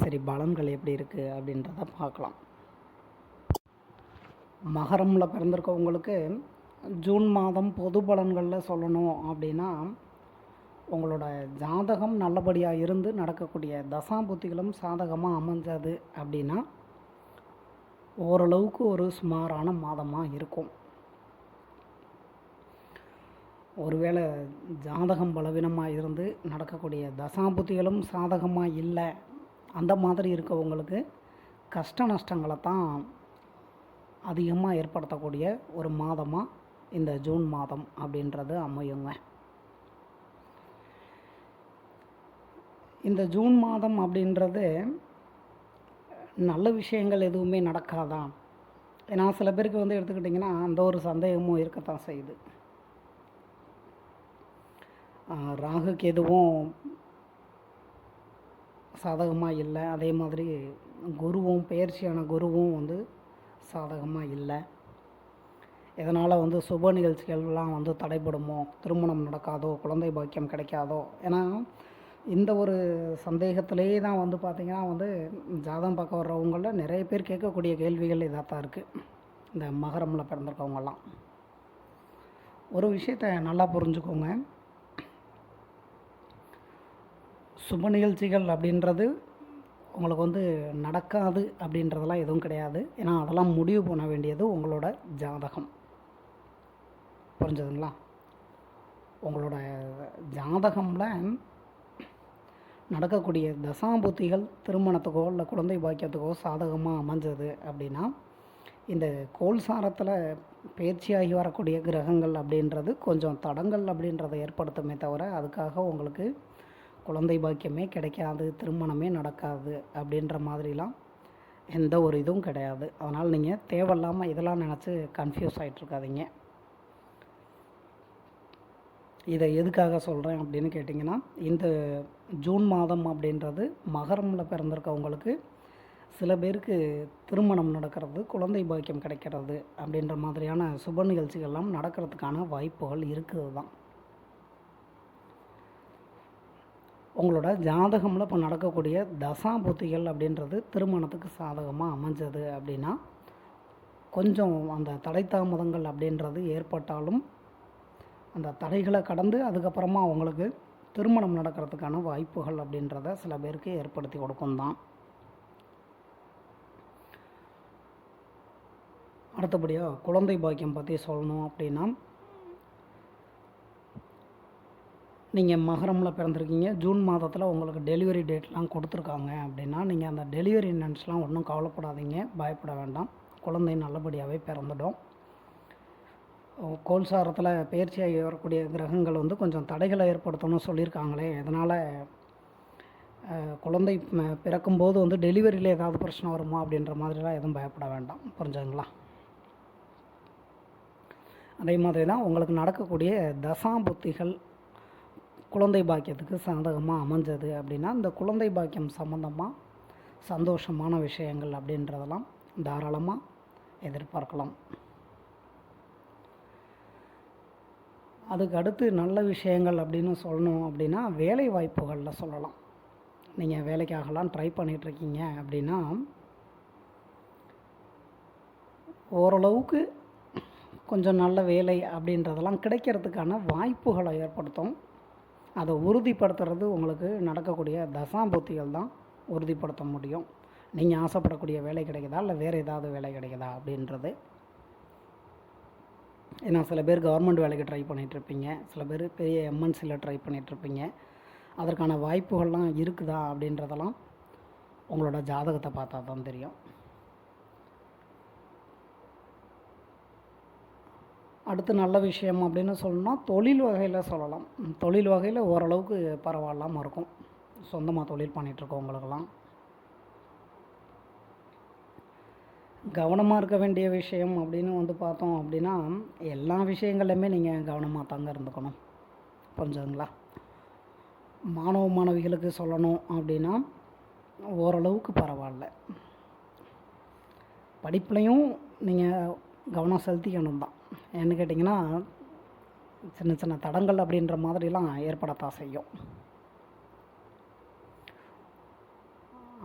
சரி பலன்கள் எப்படி இருக்குது அப்படின்றத பார்க்கலாம். மகரமில் பிறந்திருக்கவங்களுக்கு ஜூன் மாதம் பொது பலன்களில் சொல்லணும் அப்படின்னா உங்களோட ஜாதகம் நல்லபடியாக இருந்து நடக்கக்கூடிய தசாபுத்திகளும் சாதகமாக அமைஞ்சது அப்படின்னா ஓரளவுக்கு ஒரு சுமாரான மாதமாக இருக்கும். ஒருவேளை ஜாதகம் பலவீனமாக இருந்து நடக்கக்கூடிய தசாபுத்திகளும் சாதகமாக இல்லை அந்த மாதிரி இருக்கவங்களுக்கு கஷ்ட நஷ்டங்களை தான் அதிகமாக ஏற்படுத்தக்கூடிய ஒரு மாதமாக இந்த ஜூன் மாதம் அப்படின்றது அமையுங்க. இந்த ஜூன் மாதம் அப்படின்றது நல்ல விஷயங்கள் எதுவுமே நடக்காதான் ஏன்னா சில பேருக்கு வந்து எடுத்துக்கிட்டிங்கன்னா அந்த ஒரு சந்தேகமும் இருக்கத்தான் செய்யுது. ராகுக்கு எதுவும் சாதகமாக இல்லை. அதே மாதிரி குருவும் பயிற்சியான குருவும் வந்து சாதகமாக இல்லை. இதனால் வந்து சுப நிகழ்ச்சிகள்லாம் வந்து தடைப்படுமோ திருமணம் நடக்காதோ குழந்தை பாக்கியம் கிடைக்காதோ ஏன்னா இந்த ஒரு சந்தேகத்திலேயே தான் வந்து பார்த்திங்கன்னா வந்து ஜாதகம் பார்க்க வர்றவங்கள நிறைய பேர் கேட்கக்கூடிய கேள்விகள் இதாக தான் இருக்குது இந்த மகரமில் பிறந்திருக்கவங்கெல்லாம் ஒரு விஷயத்தை நல்லா புரிஞ்சுக்கோங்க. சுப நிகழ்ச்சிகள் அப்படின்றது உங்களுக்கு வந்து நடக்காது அப்படின்றதெல்லாம் எதுவும் கிடையாது. ஏன்னா அதெல்லாம் முடிவு பண்ண வேண்டியது உங்களோட ஜாதகம். புரிஞ்சதுங்களா? உங்களோட ஜாதகமில் நடக்கக்கூடிய தசாபுத்திகள் திருமணத்துக்கோ இல்லை குழந்தை பாக்கியத்துக்கோ சாதகமாக அமைஞ்சது அப்படின்னா இந்த கோல் சாரத்தில் பயிற்சியாகி வரக்கூடிய கிரகங்கள் அப்படின்றது கொஞ்சம் தடங்கள் அப்படின்றத ஏற்படுத்துமே தவிர அதுக்காக உங்களுக்கு குழந்தை பாக்கியமே கிடைக்காது திருமணமே நடக்காது அப்படின்ற மாதிரிலாம் எந்த ஒரு இதுவும் கிடையாது. அதனால் நீங்கள் தேவையில்லாமல் இதெல்லாம் நினச்சி கன்ஃபியூஸ் ஆகிட்ருக்காதீங்க இதை எதுக்காக சொல்கிறேன் அப்படின்னு கேட்டிங்கன்னா இந்த ஜூன் மாதம் அப்படின்றது மகரமில் பிறந்திருக்கவங்களுக்கு சில பேருக்கு திருமணம் நடக்கிறது குழந்தை பாக்கியம் கிடைக்கிறது அப்படின்ற மாதிரியான சுப நிகழ்ச்சிகள்லாம் நடக்கிறதுக்கான வாய்ப்புகள் இருக்குது தான் உங்களோட ஜாதகமில் இப்போ நடக்கக்கூடிய தசாபூத்திகள் அப்படின்றது திருமணத்துக்கு சாதகமாக அமைஞ்சது அப்படின்னா கொஞ்சம் அந்த தடை தாமதங்கள் அப்படின்றது ஏற்பட்டாலும் அந்த தடைகளை கடந்து அதுக்கப்புறமா அவங்களுக்கு திருமணம் நடக்கிறதுக்கான வாய்ப்புகள் அப்படின்றத சில பேருக்கு ஏற்படுத்தி கொடுக்கும் தான் அடுத்தபடியாக குழந்தை பாக்கியம் பற்றி சொல்லணும் அப்படின்னா நீங்கள் மகரமில் பிறந்திருக்கீங்க. ஜூன் மாதத்தில் உங்களுக்கு டெலிவரி டேட்லாம் கொடுத்துருக்காங்க அப்படின்னா நீங்கள் அந்த டெலிவரி நன்ஸ்லாம் ஒன்றும் கவலைப்படாதீங்க. பயப்பட வேண்டாம். குழந்தை நல்லபடியாகவே பிறந்துடும். கோல்சாரத்தில் பயிற்சியாகி வரக்கூடிய கிரகங்கள் வந்து கொஞ்சம் தடைகளை ஏற்படுத்தணும்னு சொல்லியிருக்காங்களே. இதனால் குழந்தை பிறக்கும்போது வந்து டெலிவரியில் ஏதாவது பிரச்சனை வருமா அப்படின்ற மாதிரிலாம் எதுவும் பயப்பட வேண்டாம். புரிஞ்சுங்களா அதே மாதிரி தான் உங்களுக்கு நடக்கக்கூடிய தசாபுத்திகள் குழந்தை பாக்கியத்துக்கு சாதகமாக அமைஞ்சது அப்படின்னா இந்த குழந்தை பாக்கியம் சம்மந்தமாக சந்தோஷமான விஷயங்கள் அப்படின்றதெல்லாம் தாராளமாக எதிர்பார்க்கலாம். அதுக்கு அடுத்து நல்ல விஷயங்கள் அப்படின்னு சொல்லணும் அப்படின்னா வேலை வாய்ப்புகளில் சொல்லலாம். நீங்கள் வேலைக்காகலாம் ட்ரை பண்ணிகிட்ருக்கீங்க அப்படின்னா ஓரளவுக்கு கொஞ்சம் நல்ல வேலை அப்படின்றதெல்லாம் கிடைக்கிறதுக்கான வாய்ப்புகளை ஏற்படுத்தும். அதை உறுதிப்படுத்துறது உங்களுக்கு நடக்கக்கூடிய தசாம்பூர்த்திகள் தான் உறுதிப்படுத்த முடியும். நீங்கள் ஆசைப்படக்கூடிய வேலை கிடைக்குதா? இல்லை வேறு ஏதாவது வேலை கிடைக்குதா? அப்படின்றது. ஏன்னா சில பேர் கவர்மெண்ட் வேலைக்கு ட்ரை பண்ணிகிட்ருப்பீங்க சில பேர் பெரிய எம்என்சியில் ட்ரை பண்ணிகிட்ருப்பீங்க அதற்கான வாய்ப்புகள்லாம் இருக்குதா? அப்படின்றதெல்லாம் உங்களோட ஜாதகத்தை பார்த்தா தான் தெரியும். அடுத்து நல்ல விஷயம் அப்படின்னு சொல்லணும்னா தொழில் வகையில் சொல்லலாம். தொழில் வகையில் ஓரளவுக்கு பரவாயில்லாமல் இருக்கும். சொந்தமாக தொழில் பண்ணிகிட்ருக்கவங்களுக்கெல்லாம் கவனமாக இருக்க வேண்டிய விஷயம் அப்படின்னு வந்து பார்த்தோம் அப்படின்னா எல்லா விஷயங்கள்லையுமே நீங்கள் கவனமாக தாங்க இருந்துக்கணும். புரிஞ்சுதுங்களா? மாணவ மாணவிகளுக்கு சொல்லணும் அப்படின்னா ஓரளவுக்கு பரவாயில்ல. படிப்புலையும் நீங்கள் கவனம் செலுத்திக்கணும் தான். ஏன்னு கேட்டிங்கன்னா சின்ன சின்ன தடங்கள் அப்படின்ற மாதிரிலாம் ஏற்படத்தான் செய்யும்.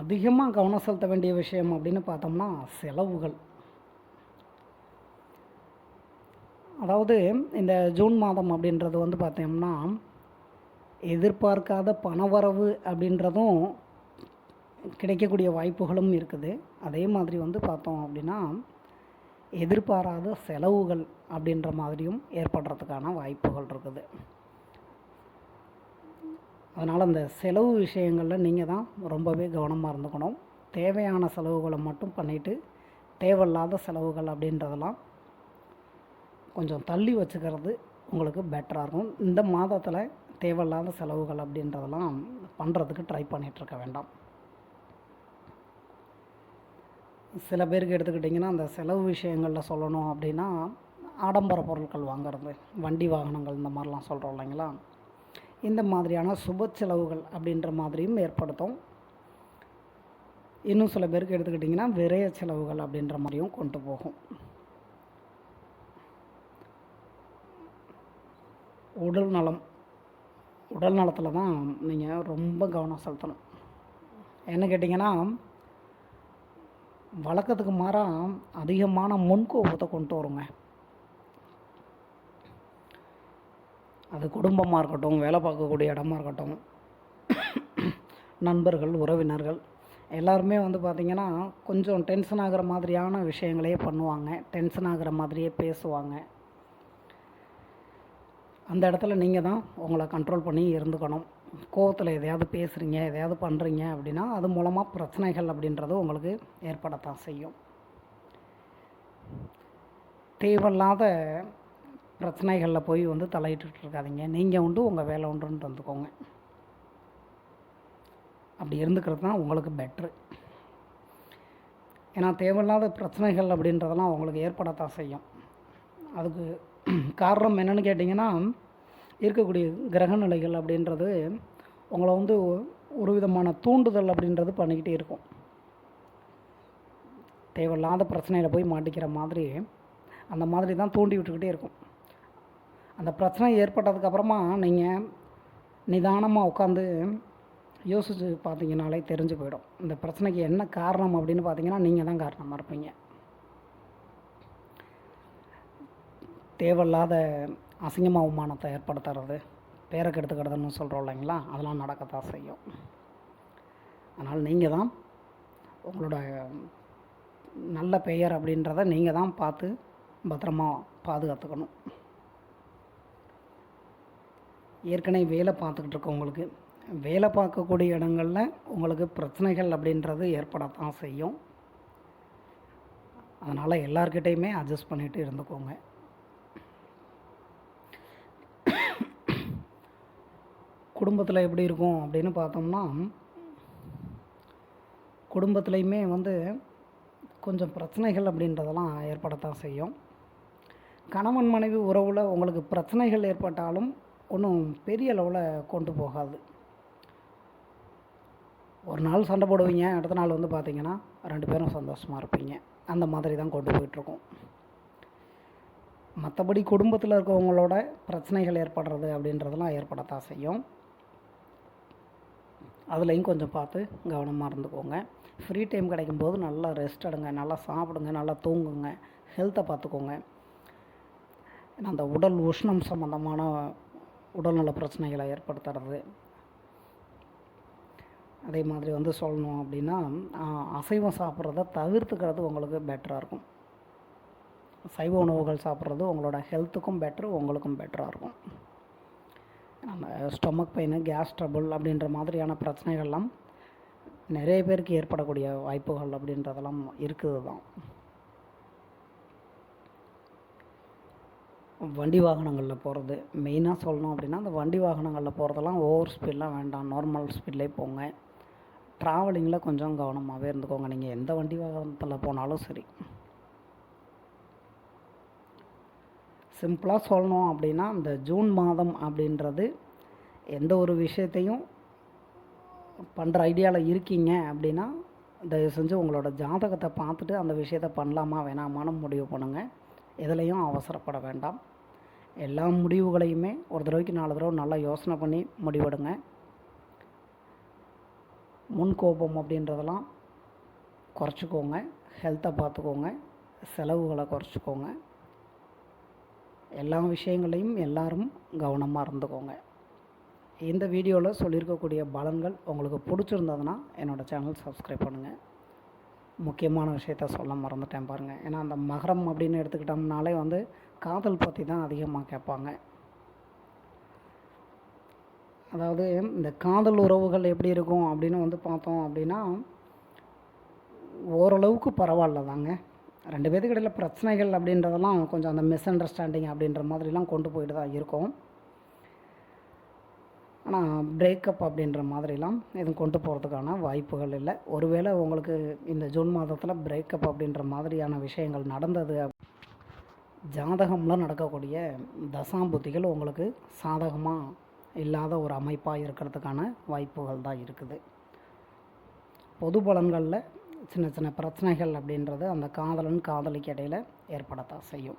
அதிகமாக கவனம் செலுத்த வேண்டிய விஷயம் அப்படின்னு பார்த்தோம்னா செலவுகள். அதாவது இந்த ஜூன் மாதம் அப்படின்றது வந்து பார்த்தோம்னா எதிர்பார்க்காத பணவரவு அப்படின்றதும் கிடைக்கக்கூடிய வாய்ப்புகளும் இருக்குது. அதே மாதிரி வந்து பார்த்தோம் அப்படின்னா எதிர்பாராத செலவுகள் அப்படின்ற மாதிரியும் ஏற்படுறதுக்கான வாய்ப்புகள் இருக்குது. அதனால் அந்த செலவு விஷயங்களில் நீங்கள் தான் ரொம்பவே கவனமாக இருந்துக்கணும். தேவையான செலவுகளை மட்டும் பண்ணிவிட்டு தேவையில்லாத செலவுகள் அப்படின்றதெல்லாம் கொஞ்சம் தள்ளி வச்சுக்கிறது உங்களுக்கு பெட்டராக இருக்கும். இந்த மாதத்தில் தேவையில்லாத செலவுகள் அப்படின்றதெல்லாம் பண்ணுறதுக்கு ட்ரை பண்ணிகிட்ருக்க வேண்டாம். சில பேருக்கு எடுத்துக்கிட்டிங்கன்னா அந்த செலவு விஷயங்களில் சொல்லணும் அப்படின்னா ஆடம்பர பொருட்கள் வாங்குறது வண்டி வாகனங்கள் இந்த மாதிரிலாம் சொல்கிறோம் இல்லைங்களா? இந்த மாதிரியான சுப செலவுகள் அப்படின்ற மாதிரியும் ஏற்படுத்தும். இன்னும் சில பேருக்கு எடுத்துக்கிட்டிங்கன்னா விரைய செலவுகள் அப்படின்ற மாதிரியும் கொண்டு போகும். உடல் நலம் உடல் நலத்தில் தான் நீங்கள் ரொம்ப கவனம் செலுத்தணும். என்ன கேட்டிங்கன்னா வழக்கத்துக்கு மாறாக அதிகமான முன்கோபத்தை கொண்டு வருங்க. அது குடும்பமாக இருக்கட்டும் வேலை பார்க்கக்கூடிய இடமா இருக்கட்டும் நண்பர்கள் உறவினர்கள் எல்லாருமே வந்து பார்த்திங்கன்னா கொஞ்சம் டென்ஷன் ஆகிற மாதிரியான விஷயங்களையே பண்ணுவாங்க. டென்ஷன் ஆகிற மாதிரியே பேசுவாங்க. அந்த இடத்துல நீங்கள் தான் உங்களை கண்ட்ரோல் பண்ணி இருந்துக்கணும். கோவத்தில் எதையாவது பேசுகிறீங்க எதையாவது பண்ணுறீங்க அப்படின்னா அது மூலமாக பிரச்சனைகள் அப்படின்றது உங்களுக்கு ஏற்படத்தான் செய்யும். தேவையில்லாத பிரச்சனைகளில் போய் வந்து தலையிட்டு இருக்காதீங்க. நீங்கள் உண்டு உங்கள் வேலை உண்டுன்னு வந்துக்கோங்க. அப்படி இருந்துக்கிறது தான் உங்களுக்கு பெட்ரு ஏன்னா தேவையில்லாத பிரச்சனைகள் அப்படின்றதெல்லாம் உங்களுக்கு ஏற்படத்தான் செய்யும். அதுக்கு காரணம் என்னென்னு கேட்டிங்கன்னா இருக்கக்கூடிய கிரக நிலைகள் அப்படின்றது உங்களை வந்து ஒரு விதமான தூண்டுதல் அப்படின்றது பண்ணிக்கிட்டே இருக்கும். தேவையில்லாத பிரச்சனையில் போய் மாட்டிக்கிற மாதிரி அந்த மாதிரி தான் தூண்டி விட்டுக்கிட்டே இருக்கும். அந்த பிரச்சனை ஏற்பட்டதுக்கப்புறமா நீங்கள் நிதானமாக உட்காந்து யோசித்து பார்த்தீங்கனாலே தெரிஞ்சு போயிடும். இந்த பிரச்சனைக்கு என்ன காரணம் அப்படின்னு பார்த்தீங்கன்னா நீங்கள் தான் காரணமாக இருப்பீங்க. தேவையில்லாத அசிங்கமா அவமானத்தை ஏற்படுத்துறது பேரை கெடுத்துக்கிறதுன்னு சொல்கிறோம் இல்லைங்களா? அதெல்லாம் நடக்கத்தான் செய்யும். அதனால் நீங்கள் தான் உங்களோட நல்ல பெயர் அப்படின்றத நீங்கள் தான் பார்த்து பத்திரமா பாதுகாத்துக்கணும். ஏற்கனவே வேலை பார்த்துக்கிட்டு இருக்கவங்களுக்கு வேலை பார்க்கக்கூடிய இடங்களில் உங்களுக்கு பிரச்சனைகள் அப்படின்றது ஏற்படத்தான் செய்யும். அதனால் எல்லார்கிட்டேயுமே அட்ஜஸ்ட் பண்ணிட்டு இருந்துக்கோங்க. குடும்பத்தில் எப்படி இருக்கும் அப்படின்னு பார்த்தோம்னா குடும்பத்துலேயுமே வந்து கொஞ்சம் பிரச்சனைகள் அப்படின்றதெல்லாம் ஏற்படத்தான் செய்யும். கணவன் மனைவி உறவில் உங்களுக்கு பிரச்சனைகள் ஏற்பட்டாலும் ஒன்றும் பெரிய அளவில் கொண்டு போகாது. ஒரு நாள் சண்டை போடுவீங்க அடுத்த நாள் வந்து பார்த்தீங்கன்னா ரெண்டு பேரும் சந்தோஷமாக இருப்பீங்க. அந்த மாதிரி தான் கொண்டு போயிட்டுருக்கோம். மற்றபடி குடும்பத்தில் இருக்கவங்களோட பிரச்சனைகள் ஏற்படுறது அப்படின்றதெல்லாம் ஏற்படத்தான் செய்யும். அதுலேயும் கொஞ்சம் பார்த்து கவனமாக இருந்துக்கோங்க. ஃப்ரீ டைம் கிடைக்கும்போது நல்லா ரெஸ்ட் எடுங்க நல்லா சாப்பிடுங்க நல்லா தூங்குங்க ஹெல்த்தை பார்த்துக்கோங்க. ஏன்னா அந்த உடல் உஷ்ணம் சம்மந்தமான உடல்நல பிரச்சனைகளை ஏற்படுத்துறது. அதே மாதிரி வந்து சொல்லணும் அப்படின்னா அசைவம் சாப்பிட்றத தவிர்த்துக்கிறது உங்களுக்கு பெட்டராக இருக்கும். சைவ உணவுகள் சாப்பிட்றது உங்களோட ஹெல்த்துக்கும் பெட்ரு உங்களுக்கும் பெட்டராக இருக்கும். நம்ம ஸ்டொமக் பெயின் கேஸ் ட்ரபுள் அப்படின்ற மாதிரியான பிரச்சனைகள்லாம் நிறைய பேருக்கு ஏற்படக்கூடிய வாய்ப்புகள் அப்படின்றதெல்லாம் இருக்குது தான். வண்டி வாகனங்களில் போகிறது. மெயினாக சொல்லணும் அப்படின்னா அந்த வண்டி வாகனங்களில் போகிறதெல்லாம் ஓவர் ஸ்பீட்லாம் வேண்டாம். நார்மல் ஸ்பீட்லேயே போங்க. ட்ராவலிங்கில் கொஞ்சம் கவனமாகவே இருந்துக்கோங்க. நீங்கள் எந்த வண்டி வாகனத்தில் போனாலும் சரி. சிம்பிளாக சொல்லணும் அப்படின்னா இந்த ஜூன் மாதம் அப்படின்றது எந்த ஒரு விஷயத்தையும் பண்ணுற ஐடியாவில் இருக்கீங்க அப்படின்னா தயவு செஞ்சு உங்களோட ஜாதகத்தை பார்த்துட்டு அந்த விஷயத்தை பண்ணலாமா வேணாமான்னு முடிவு பண்ணுங்கள் எதுலேயும் அவசரப்பட வேண்டாம். எல்லா முடிவுகளையுமே ஒரு தடவைக்கு நாலு தடவை நல்லா யோசனை பண்ணி முடிவெடுங்க. முன்கோபம் அப்படின்றதெல்லாம் குறைச்சிக்கோங்க. ஹெல்த்தை பார்த்துக்கோங்க. செலவுகளை குறைச்சிக்கோங்க. எல்லா விஷயங்களையும் எல்லாரும் கவனமாக இருந்துக்கோங்க. இந்த வீடியோவில் சொல்லியிருக்கக்கூடிய பலன்கள் உங்களுக்கு பிடிச்சிருந்ததுன்னா என்னோடய சேனல் சப்ஸ்கிரைப் பண்ணுங்கள் முக்கியமான விஷயத்த சொல்ல மறந்துட்டேன் பாருங்கள் ஏன்னா அந்த மகரம் அப்படின்னு எடுத்துக்கிட்டோம்னாலே வந்து காதல் பற்றி தான் அதிகமாக கேட்பாங்க. அதாவது இந்த காதல் உறவுகள் எப்படி இருக்கும் அப்படின்னு வந்து பார்த்தோம் அப்படின்னா ஓரளவுக்கு பரவாயில்ல தாங்க. ரெண்டு பேத்துக்கு இடையில் பிரச்சனைகள் அப்படின்றதெல்லாம் கொஞ்சம் அந்த மிஸ் அண்டர்ஸ்டாண்டிங் அப்படின்ற மாதிரிலாம் கொண்டு போயிட்டு தான் இருக்கும். ஆனால் பிரேக்கப் அப்படின்ற மாதிரிலாம் எதுவும் கொண்டு போகிறதுக்கான வாய்ப்புகள் இல்லை. ஒருவேளை உங்களுக்கு இந்த ஜூன் மாதத்தில் பிரேக்கப் அப்படின்ற மாதிரியான விஷயங்கள் நடந்தது ஜாதகம்லாம் நடக்கக்கூடிய தசாம்புத்திகள் உங்களுக்கு சாதகமாக இல்லாத ஒரு அமைப்பாக இருக்கிறதுக்கான வாய்ப்புகள் தான் இருக்குது. பொது பலன்களில் சின்ன சின்ன பிரச்சனைகள் அப்படின்றது அந்த காதலன் காதலிக்கு இடையில் ஏற்படத்தான் செய்யும்.